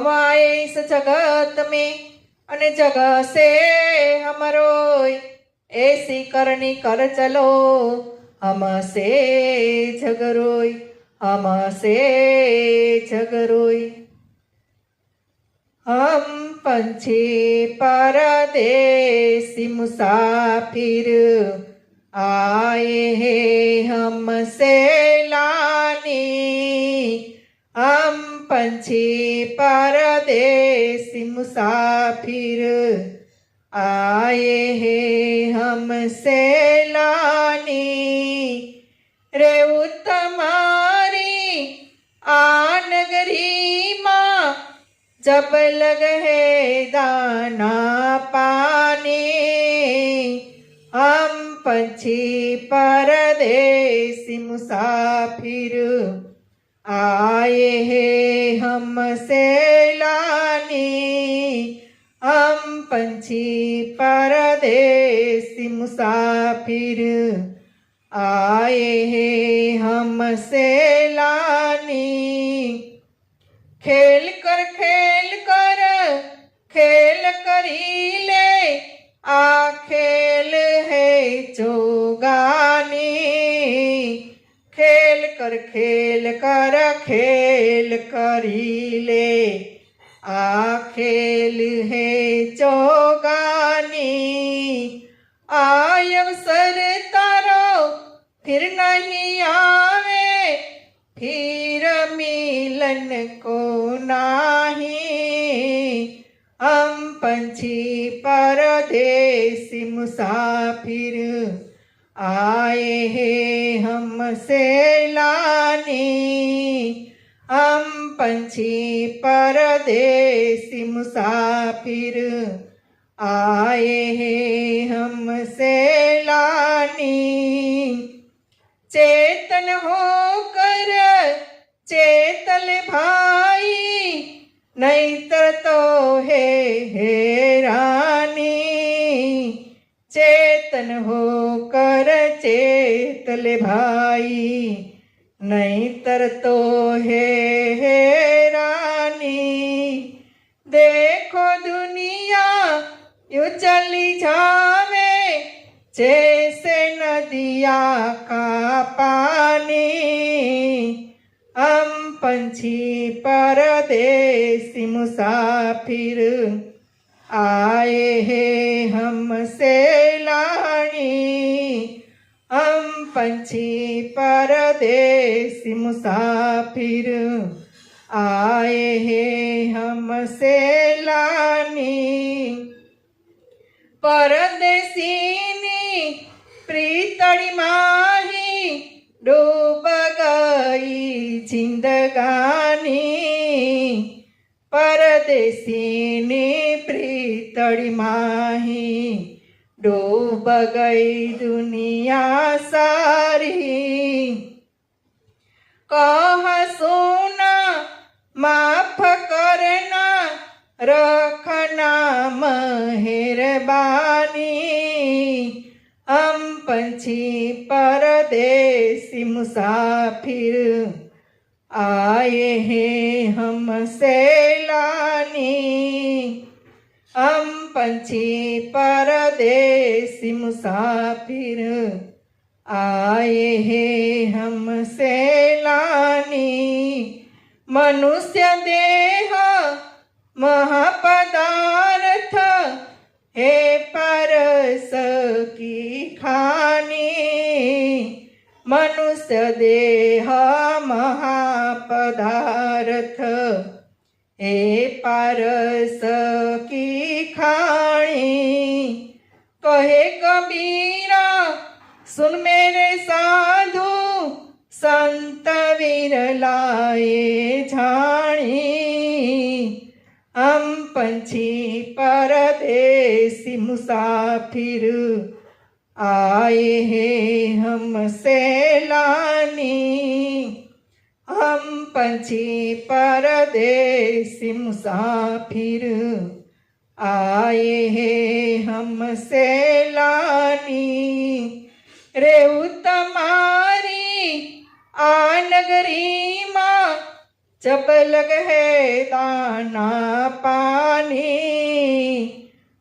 हम इस जगत में, अन जगह से हमरो ऐसी करनी कर चलो हमसे झगरोई हमसे झगरोई हम पंछी परदेसी मुसाफिर आए हैं हमसे लानी। हम पंछी परदेसी मुसाफिर आए हैं हमसे लानी। रे आ नगरी माँ, जब लग है दाना पानी। हम पंछी परदेसी मुसाफिर आए हैं हम लानी हम पंछी परदेसी मुसाफिर। आए हैं हम लानी खेल कर खेल कर, खेल करी ले आ खेल है चोगानी, खेल कर, खेल खेल करी ले आ खेल है चोगानी। आय अवसर तारो, फिर नहीं आवे, फिर मिलन को नाही। हम पंछी परदेसी मुसाफिर, आए हैं हमसे लानी हम पंछी परदेसी मुसाफिर आए हैं हमसे लानी। चेतन होकर चेतल भाई नहीं तो है हैरानी चेतन होकर चेतल भाई नहीं तर तो है हैरानी देखो दुनिया, यू चली जावे, जैसे नदिया का पानी। हम पंछी परदेसी मुसाफिर आए हैं हमसे लानी। हम पंछी परदेसी मुसाफिर आए हैं हमसे लानी परदेसीनी प्रीतड़ी माही डूब गई जिंदगानी परदेसीनी प्रीतड़ी माही डूब गई दुनिया सारी कह सोना, माफ़ करना रखना मेहरबानी हम पंछी परदेसी मुसाफिर, आए हैं हमसे। पंछी परदेसी मुसाफिर आए हैं हमसे लानी। मनुष्य देह महापदार्थ हे परस की खानी। मनुष्य देह महापदार्थ हे परस की खाणी कहे कबीरा सुन मेरे साधु संत विरलाए झाणी हम पंछी परदेसी मुसाफिर आए हैं हमसे लानी हम पंछी परदेसी मुसाफिर आए हैं हमसे लानी रे उत्तमारी आ नगरी माँ, जब लग है दाना पानी।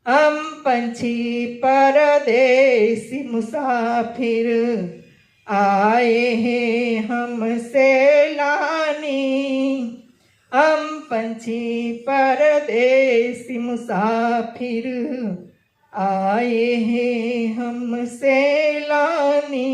हम पंछी परदेसी मुसाफिर आए हैं हम सैलानी। हम पंछी परदेसी मुसाफिर आए हैं हम सैलानी